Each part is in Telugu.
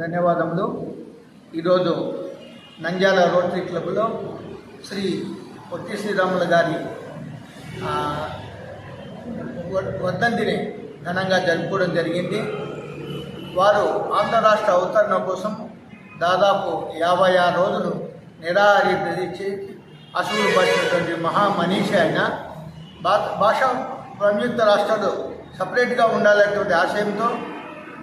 ధన్యవాదములు. ఈరోజు నంద్యాల రోటరీ క్లబ్లో శ్రీ పొట్టి శ్రీరాములు గారి ఆ, వర్ధంతిని ఘనంగా జరుపుకోవడం జరిగింది. వారు ఆంధ్ర రాష్ట్ర అవతరణ కోసం దాదాపు యాభై ఆరు రోజులు నిరాహారీ ప్రతిచ్చి అసూలు పడినటువంటి మహామనీషి ఆయన. భా భాష సంయుక్త రాష్ట్రాలు సపరేట్గా ఉండాలనేటువంటి ఆశయంతో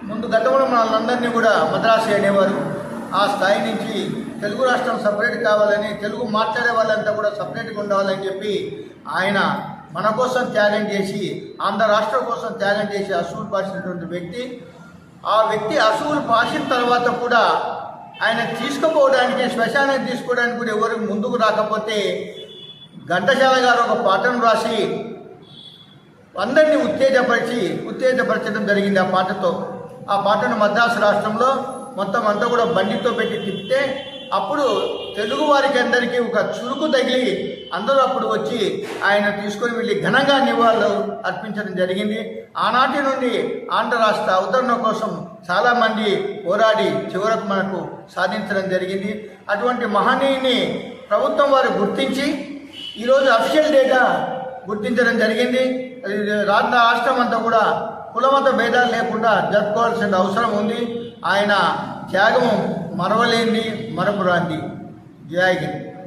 ముందు గతంలో మనందరినీ కూడా మద్రాసు అనేవారు. ఆ స్థాయి నుంచి తెలుగు రాష్ట్రం సపరేట్ కావాలని తెలుగు మాట్లాడే వాళ్ళంతా కూడా సపరేట్గా ఉండాలని చెప్పి ఆయన మన కోసం త్యాగం చేసి ఆంధ్ర రాష్ట్రం కోసం త్యాగం చేసి అసూలు పాసినటువంటి వ్యక్తి. ఆ వ్యక్తి అసూలు పాసిన తర్వాత కూడా ఆయన తీసుకుపోవడానికి శ్మశానం తీసుకోవడానికి కూడా ఎవరు ముందుకు రాకపోతే ఘంటశాల గారు ఒక పాటను రాసి అందరినీ ఉత్తేజపరిచి ఉత్తేజపరచడం జరిగింది ఆ పాటతో. ఆ పాటను మద్రాసు రాష్ట్రంలో మొత్తం అంతా కూడా బండితో పెట్టి తిప్పితే అప్పుడు తెలుగు వారికి అందరికీ ఒక చురుకు తగిలి అందరూ అప్పుడు వచ్చి ఆయన తీసుకొని వెళ్ళి ఘనంగా నివాళులు అర్పించడం జరిగింది. ఆనాటి నుండి ఆంధ్ర రాష్ట్ర అవతరణ కోసం చాలామంది పోరాడి చివరకు మనకు సాధించడం జరిగింది. అటువంటి మహనీయుని ప్రభుత్వం వారు గుర్తించి ఈరోజు అఫీషియల్ డేటా గుర్తించడం జరిగింది. రాష్ట్ర రాష్ట్రం అంతా కూడా కులమత భేదాలు లేకుండా జరుపుకోవాల్సిన అవసరం ఉంది. ఆయన త్యాగం మరవలేంది. మరపురాంది. జయాగిరి